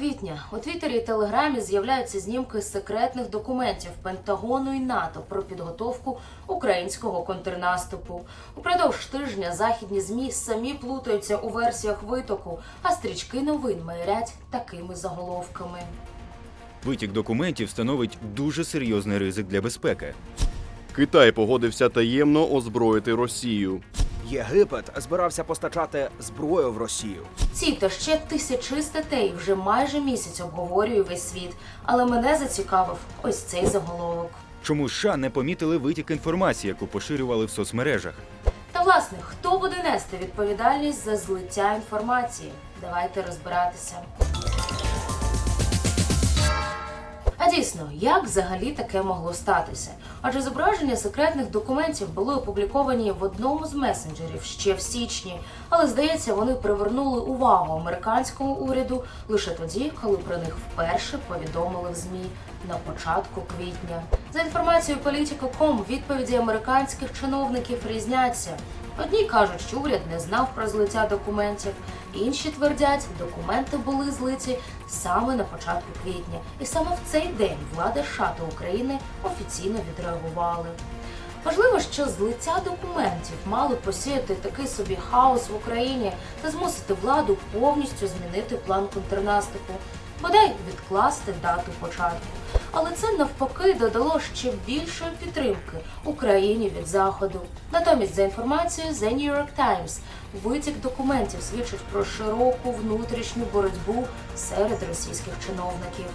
квітня у Твіттері і Телеграмі з'являються знімки секретних документів Пентагону і НАТО про підготовку українського контрнаступу. Упродовж тижня західні змі самі плутаються у версіях витоку, а стрічки новин майорять такими заголовками. Витік документів становить дуже серйозний ризик для безпеки. Китай погодився таємно озброїти Росію. Єгипет збирався постачати зброю в Росію. Ці та ще тисячі статей вже майже місяць обговорює весь світ, але мене зацікавив ось цей заголовок. Чому США не помітили витік інформації, яку поширювали в соцмережах? Та власне, хто буде нести відповідальність за злиття інформації? Давайте розбиратися. А дійсно, як взагалі таке могло статися? Адже зображення секретних документів були опубліковані в одному з месенджерів ще в січні, але здається, вони привернули увагу американському уряду лише тоді, коли про них вперше повідомили в змі на початку квітня. За інформацією Politico.com, відповіді американських чиновників різняться. Одні кажуть, що уряд не знав про злиття документів, інші твердять, документи були злиті саме на початку квітня, і саме в цей день влада США та України офіційно відреагували. Важливо, що злиття документів мало посіяти такий собі хаос в Україні та змусити владу повністю змінити план контрнаступу, бодай відкласти дату початку. Але це навпаки додало ще більшої підтримки Україні від заходу. Натомість, за інформацією The New York Times, витік документів свідчить про широку внутрішню боротьбу серед російських чиновників.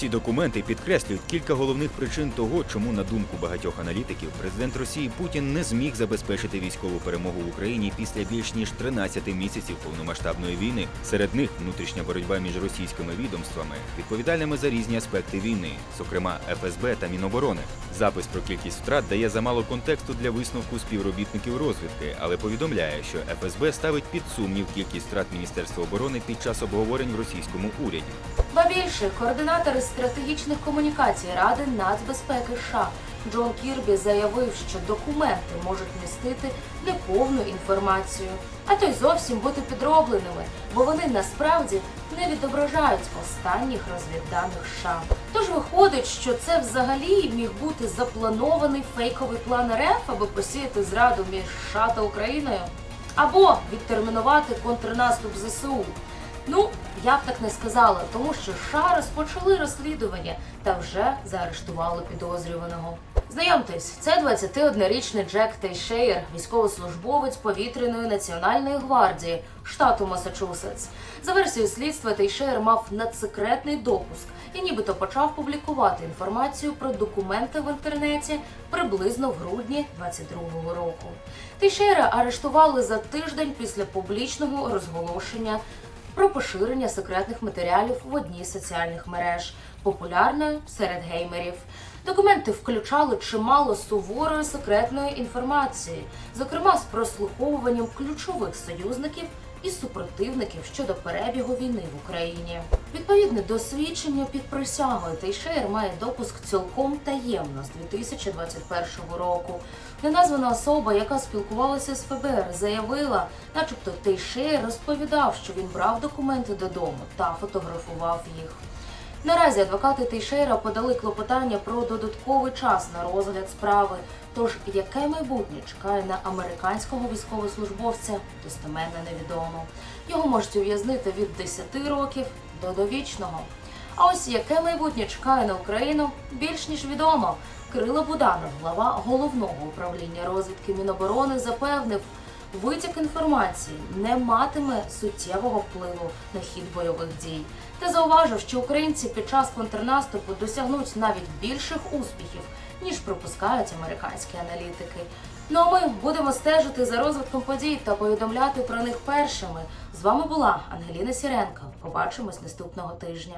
Ці документи підкреслюють кілька головних причин того, чому, на думку багатьох аналітиків, президент Росії Путін не зміг забезпечити військову перемогу в Україні після більш ніж 13 місяців повномасштабної війни. Серед них внутрішня боротьба між російськими відомствами, відповідальними за різні аспекти війни, зокрема ФСБ та Міноборони. Запис про кількість втрат дає замало контексту для висновку співробітників розвідки, але повідомляє, що ФСБ ставить під сумнів кількість втрат Міністерства оборони під час обговорень в російському уряді. Ба більше координатор із стратегічних комунікацій Ради нацбезпеки США Джон Кірбі заявив, що документи можуть містити неповну інформацію, а то й зовсім бути підробленими, бо вони насправді не відображають останніх розвідданих США. Тож виходить, що це взагалі міг бути запланований фейковий план РФ, аби посіяти зраду між США та Україною, або відтермінувати контрнаступ ЗСУ. Ну, я б так не сказала, тому що США розпочали розслідування та вже заарештували підозрюваного. Знайомтесь, це 21-річний Джек Тейшеєр, військовослужбовець повітряної національної гвардії штату Масачусетс. За версією слідства, Тейшеєр мав надсекретний допуск і нібито почав публікувати інформацію про документи в інтернеті приблизно в грудні 22-го року. Тейшеєра арештували за тиждень після публічного розголошення про поширення секретних матеріалів в одній з соціальних мереж, популярною серед геймерів. Документи включали чимало суворої секретної інформації, зокрема з прослуховуванням ключових союзників і супротивників щодо перебігу війни в Україні. Відповідне досвідчення під присягою Тейшеєр має допуск цілком таємно з 2021 року. Неназвана особа, яка спілкувалася з ФБР, заявила, начебто Тейшеєр розповідав, що він брав документи додому та фотографував їх. Наразі адвокати Тейшейра подали клопотання про додатковий час на розгляд справи. Тож яке майбутнє чекає на американського військовослужбовця, достеменно невідомо. Його можуть ув'язнити від 10 років до довічного. А ось яке майбутнє чекає на Україну, більш ніж відомо. Кирило Буданов, глава головного управління розвідки Міноборони, запевнив, витік інформації не матиме суттєвого впливу на хід бойових дій. Та зауважив, що українці під час контрнаступу досягнуть навіть більших успіхів, ніж припускають американські аналітики. Ну а ми будемо стежити за розвитком подій та повідомляти про них першими. З вами була Ангеліна Сіренко. Побачимось наступного тижня.